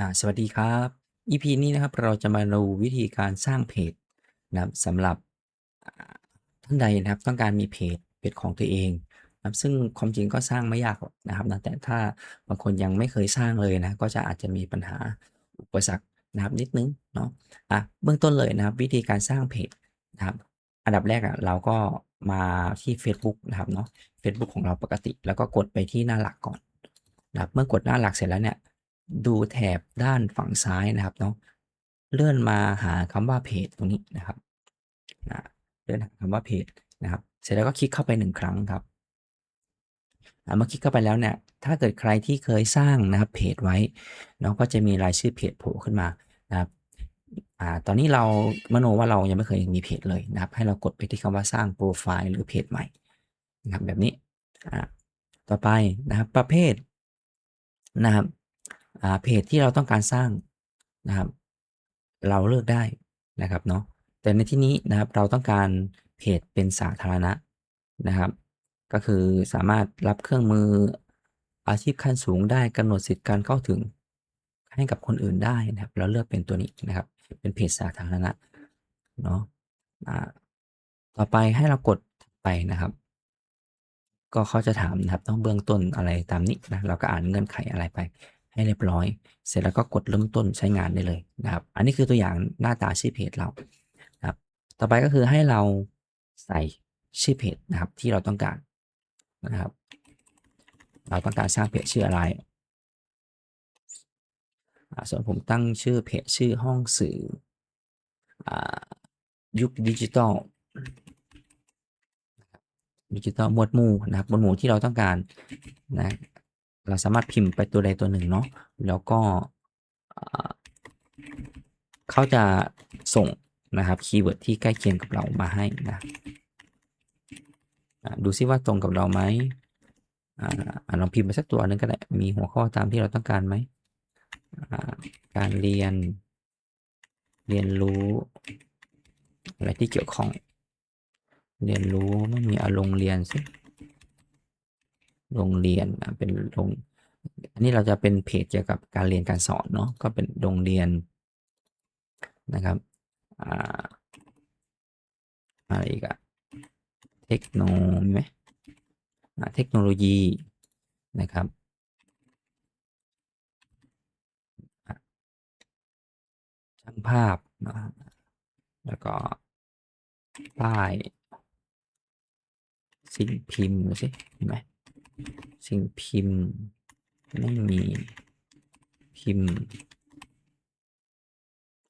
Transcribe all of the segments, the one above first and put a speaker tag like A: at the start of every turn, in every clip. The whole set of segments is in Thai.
A: อ่าสวัสดีครับ EP นี้นะครับเราจะมาดูวิธีการสร้างเพจนะครับสำหรับอ่าท่านใดนะครับต้องการมีเพจเป็นของตัวเองนะครับซึ่งความจริงก็สร้างไม่ยากหรอกนะครับนะแต่ถ้าบางคนยังไม่เคยสร้างเลยนะก็จะอาจจะมีปัญหาอุปสรรคนะครับนิดนึงเนาะอะเบื้องต้นเลยนะครับ วิธีการสร้างเพจนะครับอันดับแรกอะเราก็มาที่ Facebook นะครับเนาะ Facebook ของเราปกติ แล้วก็กดไปที่หน้าหลักก่อนนะครับเมื่อกดหน้าหลักเสร็จแล้วเนี่ย ดูแถบด้านฝั่งซ้ายนะครับเนาะเลื่อนมาหาคำว่าเพจตรงนี้นะครับนะเลื่อนหาคำว่าเพจนะครับ เสร็จแล้วก็คลิกเข้าไปหนึ่งครั้งครับอ่าเมื่อคลิกเข้าไปแล้วเนี่ย ถ้าเกิดใครที่เคยสร้างนะครับเพจไว้เนาะก็จะมีรายชื่อเพจโผล่ขึ้นมานะครับอ่าตอนนี้เรามโนว่าเรายังไม่เคยมีเพจเลยนะครับ ให้เรากดไปที่คำว่าสร้างโปรไฟล์หรือเพจใหม่นะครับแบบนี้อ่าต่อไปนะครับประเภทนะครับ เพจที่เราต้องการสร้างนะครับ เราเลือกได้นะครับเนาะแต่ในที่นี้นะครับเราต้องการเพจเป็นสาธารณะนะครับ ก็คือสามารถรับเครื่องมืออาชีพขั้นสูงได้กำหนดสิทธิ์การเข้าถึงให้กับคนอื่นได้นะครับเราเลือกเป็นตัวนี้นะครับ เป็นเพจสาธารณะเนาะอ่าต่อไปให้เรากดไปนะครับ ก็เขาจะถามนะครับ ต้องเบื้องต้นอะไรตามนี้นะเราก็อ่านเงื่อนไขอะไรไป ให้เรียบร้อย เสร็จแล้วก็กดเริ่มต้นใช้งานได้เลยนะครับ อันนี้คือตัวอย่างหน้าตาชื่อเพจเรานะครับ ต่อไปก็คือให้เราใส่ชื่อเพจนะครับที่เราต้องการนะครับ เราต้องการสร้างเพจชื่ออะไรอ่าส่วนผมตั้งชื่อเพจชื่อห้องสื่ออยุคดิจิตอลดิจิตอลหมวดหมู่นะครับหมวดหมู่ที่เราต้องการนะ เราสามารถพิมพ์ไปตัวใดตัวหนึ่งเนาะแล้วก็เขาจะส่งนะครับคีย์เวิร์ดที่ใกล้เคียงกับเรามาให้นะดูซิว่าตรงกับเราไหมอ่าลองพิมพ์ไปสักตัวหนึงก็ได้ มีหัวข้อตามที่เราต้องการไหม การเรียน เรียนรู้ อะไรที่เกี่ยวข้อง เรียนรู้ไม่มีอารมณ์เรียนสิโรงเรียนนะเป็นโรง อันนี้เราจะเป็นเพจเกี่ยวกับการเรียนการสอนเนาะก็เป็นโรงเรียนนะครับอะไรอีกอะเทคโนมีไหมเทคโนโลยีนะครับช่างภาพนะแล้วก็ป้ายสิ่งพิมพ์ดูสิเห็นไหมสิ่งพิมพ์ ไม่มีพิมพ์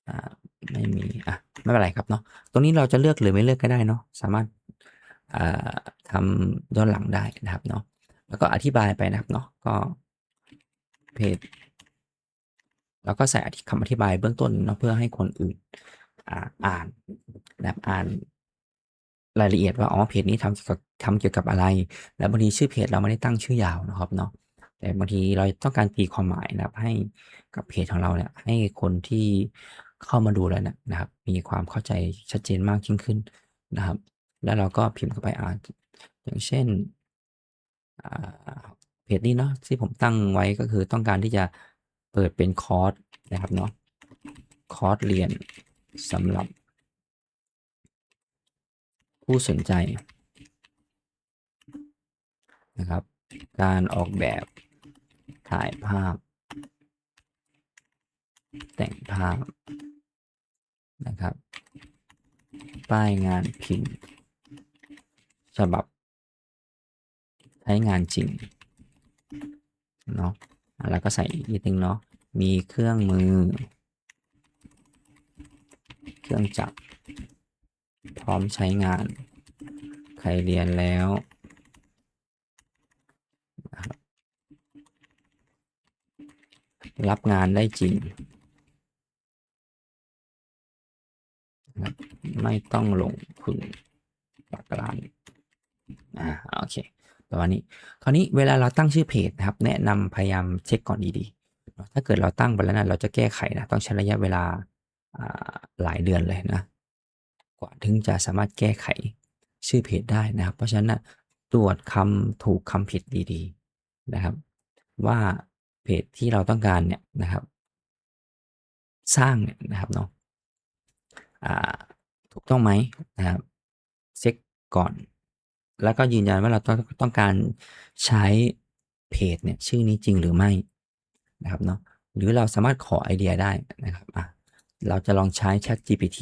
A: อ่าไม่มีอะไม่เป็นไรครับเนาะตรงนี้เราจะเลือกหรือไม่เลือกก็ได้เนาะสามารถอ่าทำย้อนหลังได้นะครับเนาะแล้วก็อธิบายไปนะครับเนาะก็เพจแล้วก็ใส่คำอธิบายเบื้องต้นเนาะเพื่อให้คนอื่นอ่าอ่านนะครับอ่านรายละเอียดว่าอ๋อเพจนี้ทำเกี่ยวกับทำเกี่ยวกับอะไร แล้วบางทีชื่อเพจเราไม่ได้ตั้งชื่อยาวนะครับเนาะ แต่บางทีเราต้องการตีความหมายนะครับ ให้กับเพจของเราเนี่ยให้คนที่เข้ามาดูแล้วนะครับ มีความเข้าใจชัดเจนมากยิ่งขึ้นนะครับ แล้วเราก็พิมพ์เข้าไปอ่านอย่างเช่นเพจนี้เนาะที่ผมตั้งไว้ก็คือต้องการที่จะเปิดเป็นคอร์สนะครับเนาะคอร์สเรียนสำหรับ ผู้สนใจนะครับ การออกแบบ ถ่ายภาพ แต่งภาพนะครับ ป้ายงานพิมพ์ ฉบับ ใช้งานจริงเนาะแล้วก็ใส่อีกนิดนึงเนาะมีเครื่องมือ เครื่องจักรพร้อมใช้งาน ใครเรียนแล้วนะครับ รับงานได้จริงนะไม่ต้องลงทุนปากร้านอ่าโอเคประมาณนี้ คราวนี้เวลาเราตั้งชื่อเพจนะครับ แนะนำพยายามเช็คก่อนดีๆ ถ้าเกิดเราตั้งไปแล้วนะเราจะแก้ไขนะ ต้องใช้ระยะเวลาอ่าหลายเดือนเลยนะ กว่าถึงจะสามารถแก้ไขชื่อเพจได้นะครับ เพราะฉะนั้นนะตรวจคำถูกคำผิดดีๆนะครับ ว่า เพจที่เราต้องการเนี่ยนะครับ สร้างเนี่ยนะครับเนาะถูกต้องไหมนะครับเช็คก่อน แล้วก็ยืนยันว่าเราต้องต้องการใช้เพจเนี่ยชื่อนี้จริงหรือไม่นะครับเนาะหรือเราสามารถขอไอเดียได้นะครับอะเราจะลองใช้ Chat GPT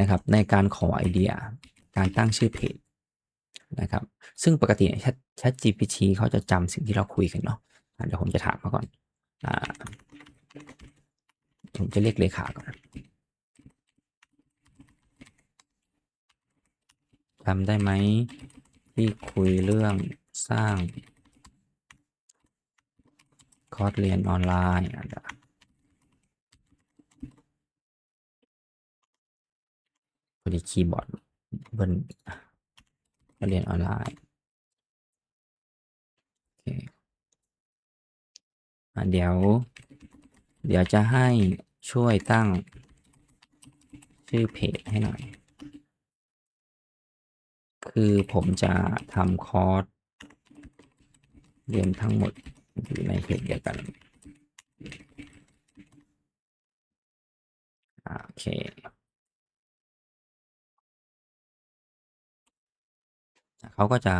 A: นะครับ ในการขอไอเดียการตั้งชื่อเพจนะครับ ซึ่งปกติเนี่ย Chat Chat GPT เขาจะจำสิ่งที่เราคุยกันเนาะ เดี๋ยวผมจะถามเขาก่อนอ่าผมจะเรียกเลขาก่อนจำได้ไหมที่คุยเรื่องสร้าง คอร์สเรียนออนไลน์อะพอดีคีย์บอร์ดบิ้ลอะเรียนออนไลน์ โอเค เดี๋ยว เดี๋ยวจะให้ช่วยตั้ง ชื่อเพจให้หน่อย คือผมจะทำคอร์สเรียนทั้งหมดอยู่ในเพจเดียวกันโอเคเขาก็จะ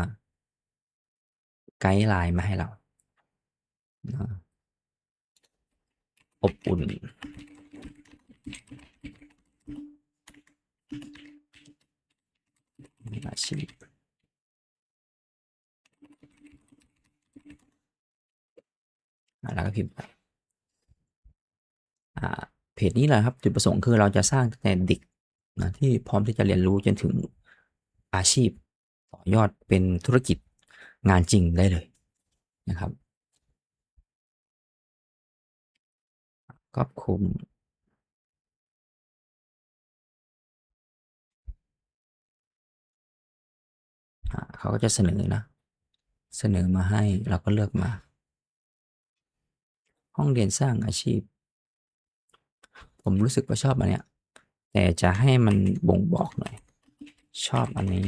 A: ไกด์ไลน์มาให้เรานะ อบอุ่น อาชีพแล้วก็พิมพ์ไปอ่าเพจนี้แหละครับ จุดประสงค์คือเราจะสร้างแต่เด็กนะที่พร้อมที่จะเรียนรู้จนถึงอาชีพต่อยอดเป็นธุรกิจงานจริงได้เลยนะครับ ครอบคลุมเขาก็จะเสนอนะ เสนอมาให้เราก็เลือกมา ห้องเรียนสร้างอาชีพ ผมรู้สึกว่าชอบอันเนี้ย แต่จะให้มันบ่งบอกหน่อย ชอบอันนี้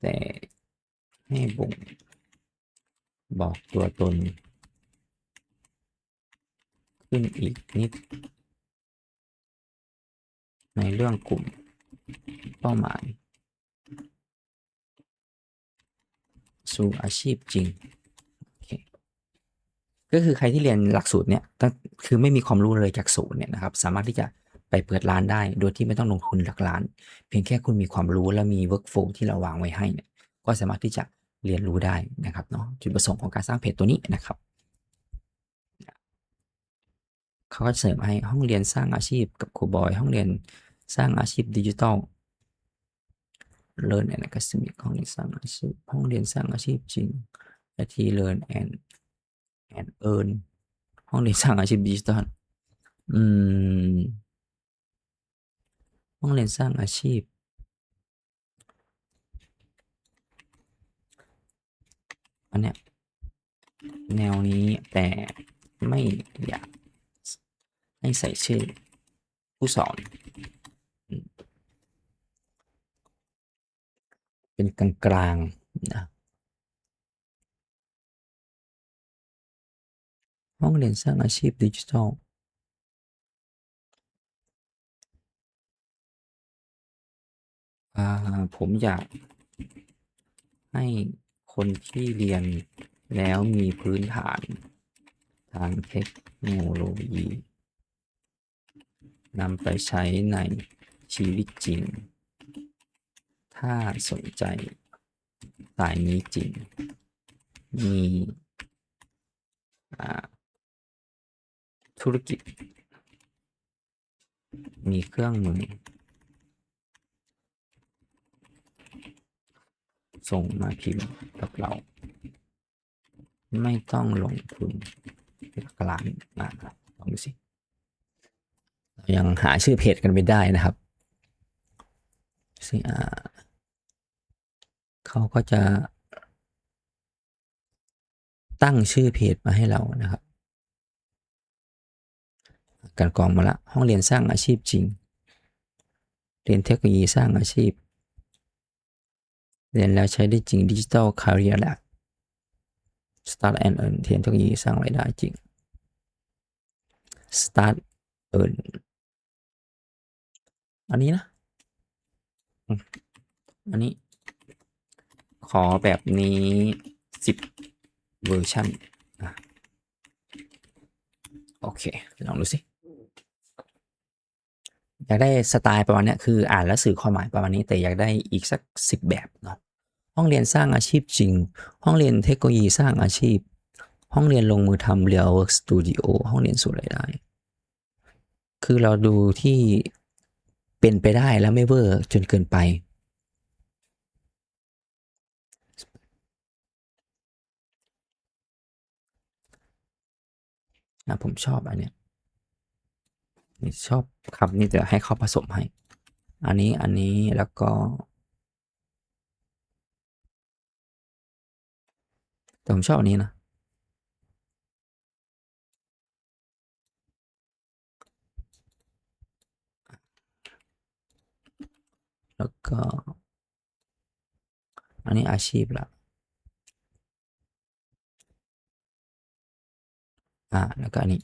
A: แต่ให้บ่งบอกตัวตน ขึ้นอีกนิด ในเรื่องกลุ่มเป้าหมาย สู่อาชีพจริง ก็คือใครที่เรียนหลักสูตรเนี่ยคือไม่มีความรู้เลยจากศูนย์เนี่ยนะครับ สามารถที่จะไปเปิดร้านได้ โดยที่ไม่ต้องลงทุนหลักล้าน เพียงแค่คุณมีความรู้และมี workflow ที่เราวางไว้ให้เนี่ย ก็สามารถที่จะเรียนรู้ได้นะครับเนาะจุดประสงค์ของการสร้างเพจตัวนี้นะครับ เขาก็เสริมให้ห้องเรียนสร้างอาชีพกับครูบอย ห้องเรียนสร้างอาชีพดิจิทัล Learn and Academic ห้องเรียนสร้างอาชีพห้องเรียนสร้างอาชีพจริง IT Learn and and Earn ห้องเรียนสร้างอาชีพดิจิทัลอืมห้องเรียนสร้างอาชีพอันเนี้ยแนวนี้แต่ไม่อยาก ให้ใส่ชื่อ ผู้สอน เป็นกลางๆนะห้องเรียนสร้างอาชีพดิจิทัลผมอยากให้คนที่เรียนแล้วมีพื้นฐานทางเทคโนโลยี นำไปใช้ในชีวิตจริง ถ้าสนใจสายนี้จริง มีธุรกิจ มีเครื่องมือ ส่งมาพิมพ์กับเรา ไม่ต้องลงทุนหลักล้านนะครับลองดูสิ ยังหาชื่อเพจกันไม่ได้นะครับสิอ่าเขาก็จะตั้งชื่อเพจมาให้เรานะครับกันกองมาละห้องเรียนสร้างอาชีพจริง เรียนเทคโนโลยีสร้างอาชีพ เรียนแล้วใช้ได้จริงดิจิ t a ลคา r e e r Lab Start and Earn เรียนเทคโนโลยีสร้างรายได้จริง Start Earn อันนี้นะอืมอันนี้ ขอแบบนี้สิบเวอร์ชันอะโอเค ลองดูสิอยากได้สไตล์ประมาณเนี้ยคืออ่านแล้วสื่อความหมายประมาณนี้แต่อยากได้อีกสักสิบแบบเนาะห้องเรียนสร้างอาชีพจริง ห้องเรียนเทคโนโลยีสร้างอาชีพ ห้องเรียนลงมือทำเรียลเวิร์กสตูดิโอห้องเรียนสู่รายได้ คือเราดูที่ เป็นไปได้แล้วไม่เวอร์จนเกินไป นะผมชอบอันเนี้ยนี่ชอบครับนี่จะให้เขาผสมให้ อันนี้อันนี้แล้วก็ แต่ผมชอบอันนี้นะ แล้วก็ อันนี้อาชีพละอ่าแล้วก็อันนี้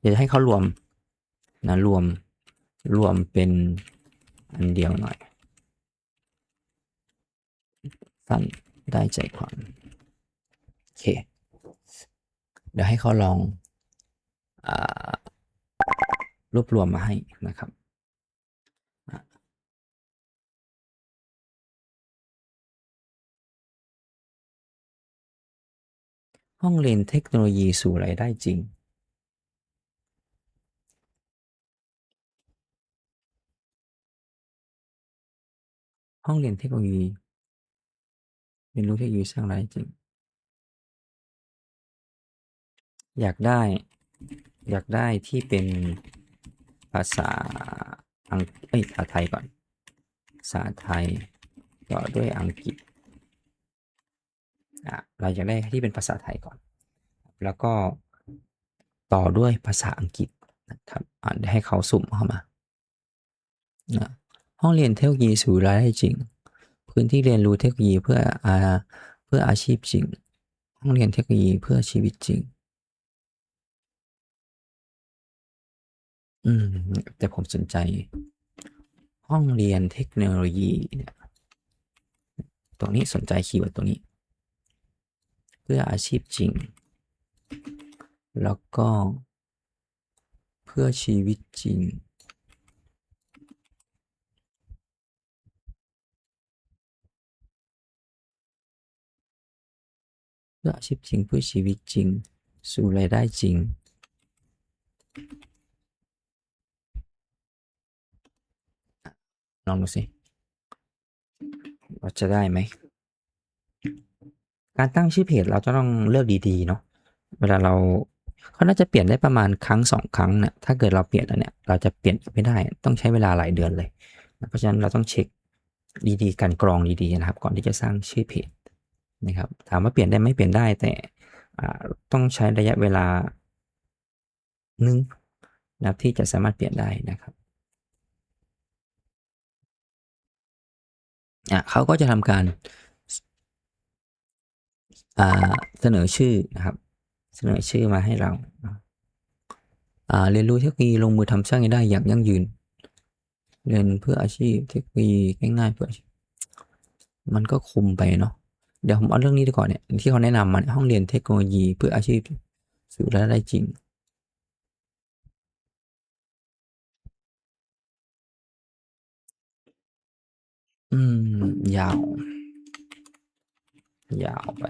A: เดี๋ยวให้เขารวมนะรวมรวมเป็นอันเดียวหน่อย สั้นได้ใจความโอเค เดี๋ยวให้เขาลองอรวบรวมมาให้นะครับ ห้องเรียนเทคโนโลยีสู่รายได้จริงห้องเรียนเทคโนโลยีเรียนรู้เทคโนโลยีสร้างรายได้จริง อยากได้ อยากได้ที่เป็นภาษาอังเอ้ยภาษาไทยก่อน ภาษาไทยต่อด้วยอังกฤษ เราอยากได้ที่เป็นภาษาไทยก่อน แล้วก็ต่อด้วยภาษาอังกฤษนะครับอะเดี๋ยวให้เขาสุ่มเข้ามา ห้องเรียนเทคโนโลยีสู่รายได้จริง พื้นที่เรียนรู้เทคโนโลยีเพื่ออาเพื่ออาชีพจริง ห้องเรียนเทคโนโลยีเพื่อชีวิตจริง อืม แต่ผมสนใจ ห้องเรียนเทคโนโลยีเนี่ยตรงนี้สนใจคีย์เวิร์ดตรงนี้ เพื่ออาชีพจริง แล้วก็ เพื่อชีวิตจริง เพื่ออาชีพจริงเพื่อชีวิตจริง สู่รายได้จริง ลองดูสิว่าจะได้ไหม การตั้งชื่อเพจเราจะต้องเลือกดีๆเนาะเวลาเราเขาน่าจะเปลี่ยนได้ประมาณครั้งสองครั้งเนี่ยถ้าเกิดเราเปลี่ยนแล้วเนี่ยเราจะเปลี่ยนไม่ได้ต้องใช้เวลาหลายเดือนเลย เพราะฉะนั้นเราต้องเช็คดีๆกันกรองดีๆนะครับ ก่อนที่จะสร้างชื่อเพจนะครับ ถามว่าเปลี่ยนได้ไหมเปลี่ยนได้แต่ต้องใช้ระยะเวลาหนึ่งนะครับที่จะสามารถเปลี่ยนได้นะครับอะเขาก็จะทำการ เสนอชื่อนะครับ เสนอชื่อมาให้เราเรียนรู้เทคโนโลยีลงมือทำสร้างรายได้อย่างยั่งยืน เรียนเพื่ออาชีพเทคโนโลยีง่ายๆเพื่ออาชีพมันก็คุมไปเนาะเดี๋ยวผมเอาเรื่องนี้ดีกว่าเนี่ยที่เขาแนะนำมาห้องเรียนเทคโนโลยีเพื่ออาชีพสู่รายได้จริงอืมยาวยาวไป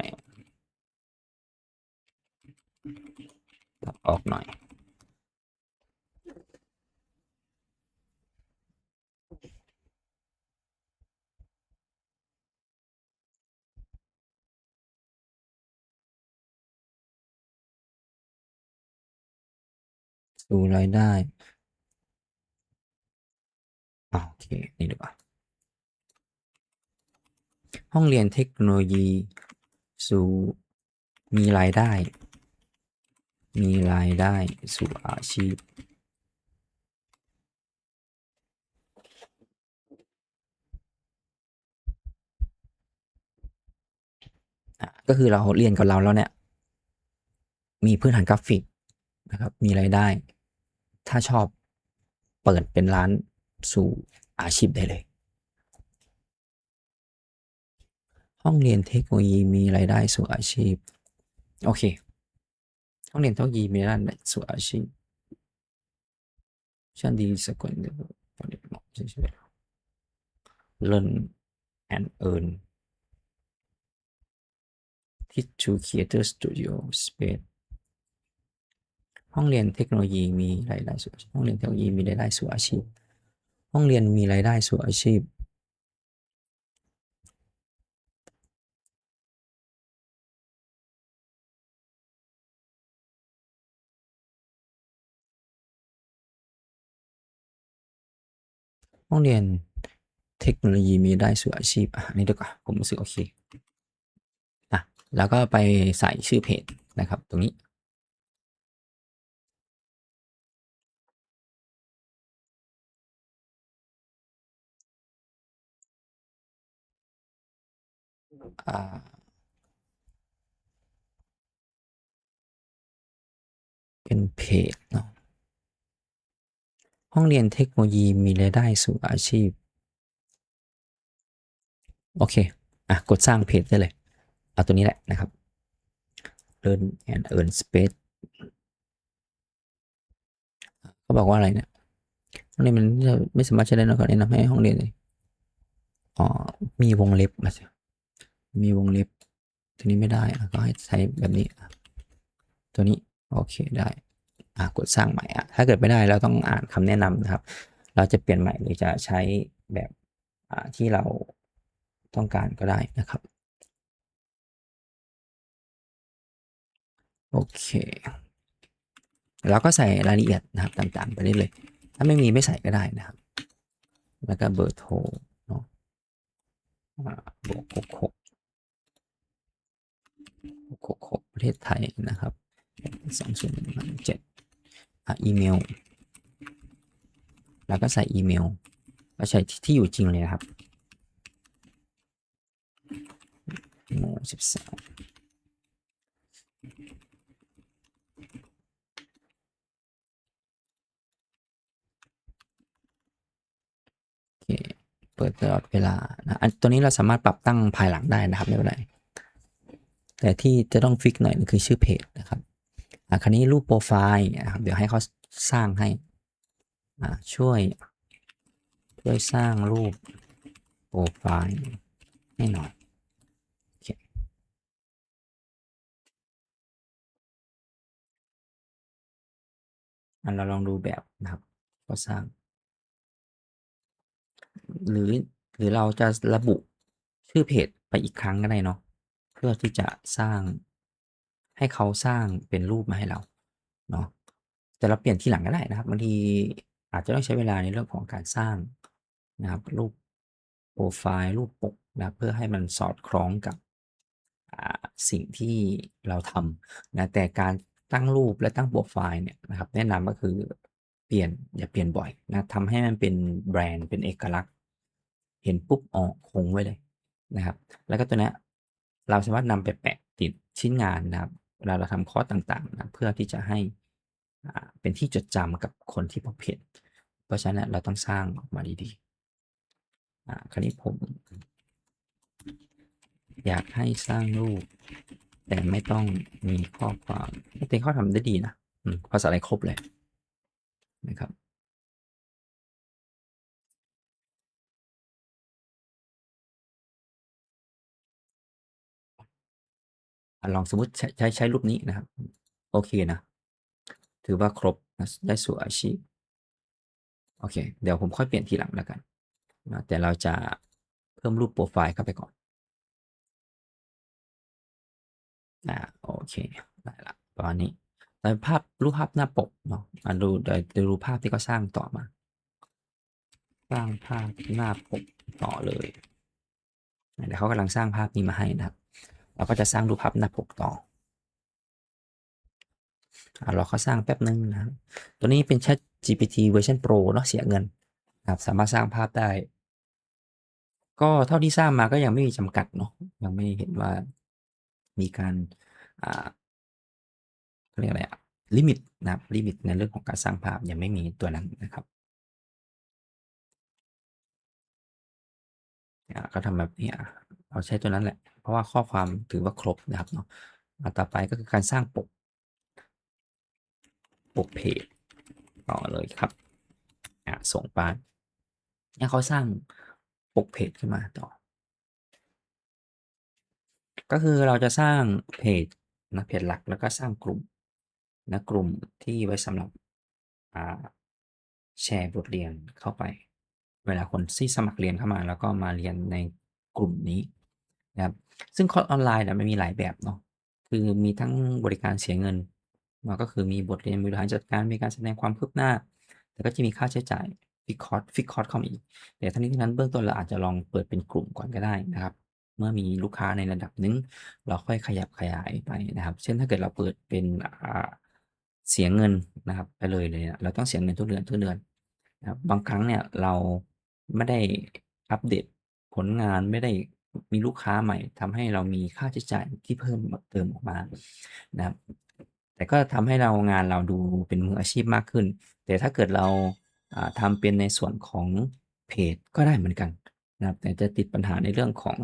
A: ตัด ออกหน่อย สู่รายได้อ่าโอเค นี่ดีกว่า ห้องเรียนเทคโนโลยี สู่มีรายได้ มีรายได้สู่อาชีพ ก็คือเราเรียนกับเราแล้วเนี่ย มีพื้นฐานกราฟิกนะครับ มีรายได้ ถ้าชอบเปิดเป็นร้านสู่อาชีพได้เลย ห้องเรียนเทคโนโลยีมีรายได้สู่อาชีพ โอเค ห้องเรียนเทคโนโลยีมีรายได้สู่อาชีพฉันดีสกุลเดียวกันเหมาะใช่ไหม learn and earn Teach to Creator Studio Space ห้องเรียนเทคโนโลยีมีรายได้สู่ห้องเรียนเทคโนโลยีมีรายได้สู่อาชีพ ห้องเรียนมีรายได้สู่อาชีพ ห้องเรียนเทคโนโลยีมีได้สู่อาชีพอันนี้ดีกว่าผมรู้สึกโอเคอะแล้วก็ไปใส่ชื่อเพจนะครับ ตรงนี้ อ่าเป็นเพจเนาะ ห้องเรียนเทคโนโลยีมีรายได้สู่อาชีพ โอเค อะ กดสร้างเพจได้เลย เอาตัวนี้แหละนะครับ Learn and Earn Space เขาบอกว่าอะไรเนี่ยห้องเรียนมันไม่สามารถใช้ได้นะขอแนะนำให้ห้องเรียนเลยอ๋อ มีวงเล็บมาสิมีวงเล็บ ตัวนี้ไม่ได้ก็ให้ใช้แบบนี้ ตัวนี้ โอเคได้ กดสร้างใหม่อะถ้าเกิดไม่ได้เราต้องอ่านคำแนะนำนะครับ เราจะเปลี่ยนใหม่หรือจะใช้แบบอ่าที่เราต้องการก็ได้นะครับ โอเคแล้วก็ใส่รายละเอียดนะครับต่างๆ ไปได้เลยถ้าไม่มีไม่ใส่ก็ได้นะครับ แล้วก็เบอร์โทรเนาะอ่าบวกหกหกหกหกประเทศไทยนะครับสองศูนย์หนึ่งเจ็ด อะอีเมล แล้วก็ใส่อีเมลก็ใช้ที่ที่อยู่จริงเลยนะครับโมสิบสามโอเคเปิดตลอดเวลานะอันตัวนี้เราสามารถปรับตั้งภายหลังได้นะครับไม่เป็นไรแต่ที่จะต้องฟิกหน่อยคือชื่อเพจนะครับ คราวนี้รูปโปรไฟล์นะครับเดี๋ยวให้เขาสร้างให้อ่าช่วยช่วยสร้างรูปโปรไฟล์ให้หน่อยเคอันเราลองดูแบบนะครับก็สร้าง หรือหรือเราจะระบุชื่อเพจไปอีกครั้งก็ได้เนาะเพื่อที่จะสร้าง ให้เขาสร้างเป็นรูปมาให้เราเนาะแต่เราเปลี่ยนที่หลังก็ได้นะครับบางทีอาจจะต้องใช้เวลาในเรื่องของการสร้างนะครับรูปโปรไฟล์รูปปกนะเพื่อให้มันสอดคล้องกับอ่าสิ่งที่เราทำนะแต่การตั้งรูปและตั้งโปรไฟล์เนี่ยนะครับแนะนำก็คือเปลี่ยนอย่าเปลี่ยนบ่อยนะทำให้มันเป็นแบรนด์เป็นเอกลักษณ์ เห็นปุ๊บออกคงไว้เลยนะครับ แล้วก็ตัวนี้เราสามารถนำไปแปะติดชิ้นงานนะครับ วลาเราทำคอร์สต่างๆนะเพื่อที่จะให้เป็นที่จดจำกับคนที่พบเห็น เพราะฉะนั้นเราต้องสร้างออกมาดีๆคราวนี้ผม อยากให้สร้างรูป แต่ไม่ต้องมีข้อความเต็งข้อทำได้ดีนะภาษาอะไรครบเลยนะครับ ลองสมมติใช้ใช้ใช้รูปนี้นะครับ โอเคนะ ถือว่าครบนะได้สู่อาชีพ โอเค เดี๋ยวผมค่อยเปลี่ยนทีหลังแล้วกันนะแต่เราจะเพิ่มรูปโปรไฟล์เข้าไปก่อนอ่าโอเคได้ละประมาณนี้แต่ภาพรูปภาพหน้าปกเนาะมาดูเดี๋ยวดูภาพที่เขาสร้างต่อมา สร้างภาพหน้าปกต่อเลยเดี๋ยวเขากำลังสร้างภาพนี้มาให้นะครับ เราก็จะสร้างรูปภาพหน้าปกต่อเราก็สร้างแป๊บหนึ่งนะตัวนี้เป็น Chat GPT version Pro เนาะเสียเงินครับสามารถสร้างภาพได้ ก็เท่าที่สร้างมาก็ยังไม่มีจำกัดเนาะยังไม่เห็นว่ามีการเรียกอะไรอะลิมิตนะครับลิมิตในเรื่องของการสร้างภาพยังไม่มีตัวนั้นนะครับก็ทำแบบนี้เอาใช้ตัวนั้นแหละ เพราะว่าข้อความถือว่าครบนะครับเนาะอะต่อไปก็คือการสร้างปก ปกเพจต่อเลยครับอะส่งไปเนี่ยเขาสร้างปกเพจขึ้นมาต่อ ก็คือเราจะสร้างเพจนะเพจหลักแล้วก็สร้างกลุ่มนะกลุ่มที่ไว้สำหรับอ่าแชร์บทเรียนเข้าไป เวลาคนที่สมัครเรียนเข้ามา แล้วก็มาเรียนในกลุ่มนี้นะครับ ซึ่งคอร์สออนไลน์เนี่ยมันมีหลายแบบเนาะคือมีทั้งบริการเสียเงินมันก็คือมีบทเรียนบริหารจัดการมีการแสดงความคืบหน้า แต่ก็จะมีค่าใช้จ่ายฟิกคอร์สฟิกคอร์สเข้ามาอีกแต่ทั้งนี้ทั้งนั้นเบื้องต้นเราอาจจะลองเปิดเป็นกลุ่มก่อนก็ได้นะครับ เมื่อมีลูกค้าในระดับนึงเราค่อยขยับขยายไปนะครับ เช่นถ้าเกิดเราเปิดเป็นเสียเงินนะครับ ไปเลยเลยเนี่ยเราต้องเสียเงินทุกเดือนทุกเดือนนะครับบางครั้งเนี่ยเราไม่ได้อัปเดตผลงานไม่ได้ มีลูกค้าใหม่ทำให้เรามีค่าใช้จ่ายที่เพิ่มเติมออกมานะครับแต่ก็ทำให้เรางานเราดูเป็นมืออาชีพมากขึ้น แต่ถ้าเกิดเราอ่าทำเป็นในส่วนของเพจก็ได้เหมือนกันนะครับ แต่จะติดปัญหาในเรื่องของ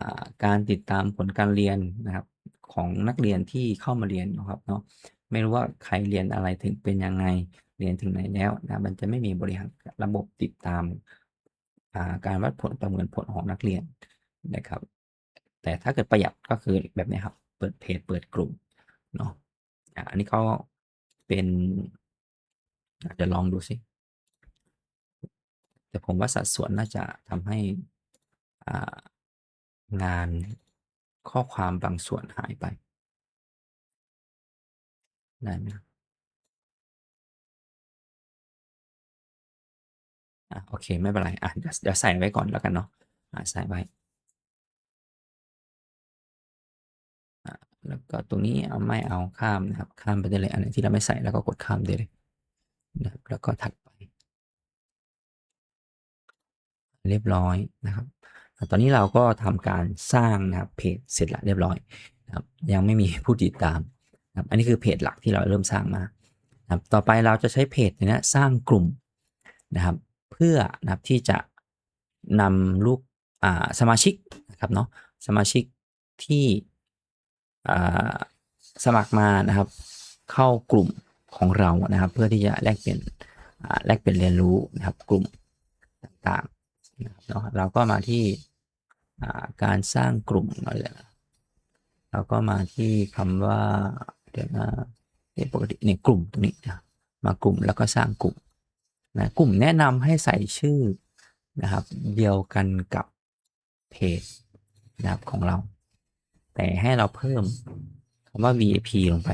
A: อการติดตามผลการเรียนนะครับของนักเรียนที่เข้ามาเรียนนะครับเนาะไม่รู้ว่าใครเรียนอะไรถึงเป็นยังไงเรียนถึงไหนแล้วนะมันจะไม่มีบริหารระบบติดตามการวัดผลประเมินผลของนักเรียน นะครับ แต่ถ้าเกิดประหยัดก็คือแบบนี้ครับ เปิดเพจเปิดกลุ่มเนาะอันนี้ก็เป็นอาจจะลองดูสิ แต่ผมว่าสัดส่วนน่าจะทำให้อ่างานข้อความบางส่วนหายไป ได้ไหมอะโอเค ไม่เป็นไร อะเดี๋ยวใส่ไว้ก่อนแล้วกันเนาะอะใส่ไว้ แล้วก็ตรงนี้เอาไม่เอาข้ามนะครับ ข้ามไปได้เลย อันไหนที่เราไม่ใส่แล้วก็กดข้ามได้เลยนะครับแล้วก็ถัดไป เรียบร้อยนะครับ ตอนนี้เราก็ทำการสร้างนะครับเพจเสร็จแล้วเรียบร้อยนะครับ ยังไม่มีผู้ติดตามนะครับ อันนี้คือเพจหลักที่เราเริ่มสร้างมานะครับ ต่อไปเราจะใช้เพจนี้สร้างกลุ่มนะครับ เพื่อนะครับที่จะนำลูกอาสมาชิกนะครับเนาะสมาชิกที่ สมัครมานะครับ เข้ากลุ่มของเรานะครับ เพื่อที่จะแลกเปลี่ยนแลกเปลี่ยนเรียนรู้นะครับ กลุ่มต่างๆนะครับเนาะเราก็มาที่การสร้างกลุ่มเราเลยเราก็มาที่คำว่าเดี๋ยวนะปกติในกลุ่มตรงนี้นะมากลุ่มแล้วก็สร้างกลุ่มนะกลุ่มแนะนำให้ใส่ชื่อนะครับ เดียวกันกับเพจนะครับของเรา แต่ให้เราเพิ่มคำว่า VIP ลงไป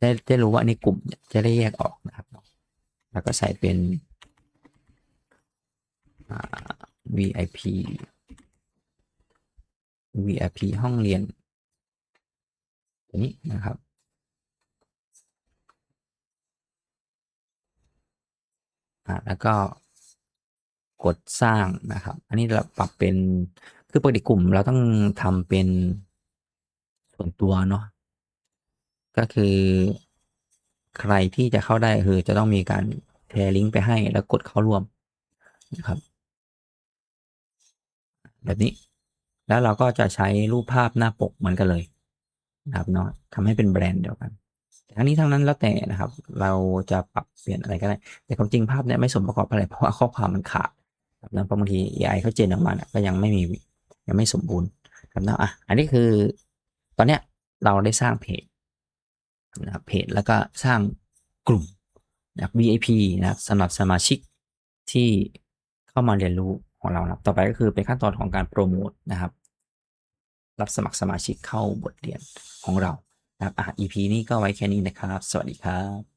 A: ได้ได้รู้ว่าอันนี้กลุ่มจะได้แยกออกนะครับ แล้วก็ใส่เป็น VIP VIP ห้องเรียนตัวนี้นะครับแล้วก็ กดสร้างนะครับ อันนี้เราปรับเป็นคือปกติกลุ่มเราต้องทำเป็นส่วนตัวเนาะก็คือใครที่จะเข้าได้คือจะต้องมีการแชร์ลิงก์ไปให้แล้วกดเข้าร่วมนะครับ แบบนี้แล้วเราก็จะใช้รูปภาพหน้าปกเหมือนกันเลยนะครับเนาะทำให้เป็นแบรนด์เดียวกันทั้งนี้ทั้งนั้นแล้วแต่นะครับ เราจะปรับเปลี่ยนอะไรก็ได้ แต่ความจริงภาพเนี่ยไม่สมประกอบอะไรเพราะว่าข้อความมันขาด นะเพราะบางที AI เขาเจนออกมาก็ยังไม่มียังไม่สมบูรณ์ครับนะอะอันนี้คือตอนเนี้ยเราได้สร้างเพจนะเพจแล้วก็สร้างกลุ่มนะ VIP นะครับสำหรับสมาชิกที่เข้ามาเรียนรู้ของเรานะต่อไปก็คือเป็นขั้นตอนของการโปรโมทนะครับ รับสมัครสมาชิกเข้าบทเรียนของเรานะครับอะ EP นี้ก็ไว้แค่นี้นะครับ สวัสดีครับ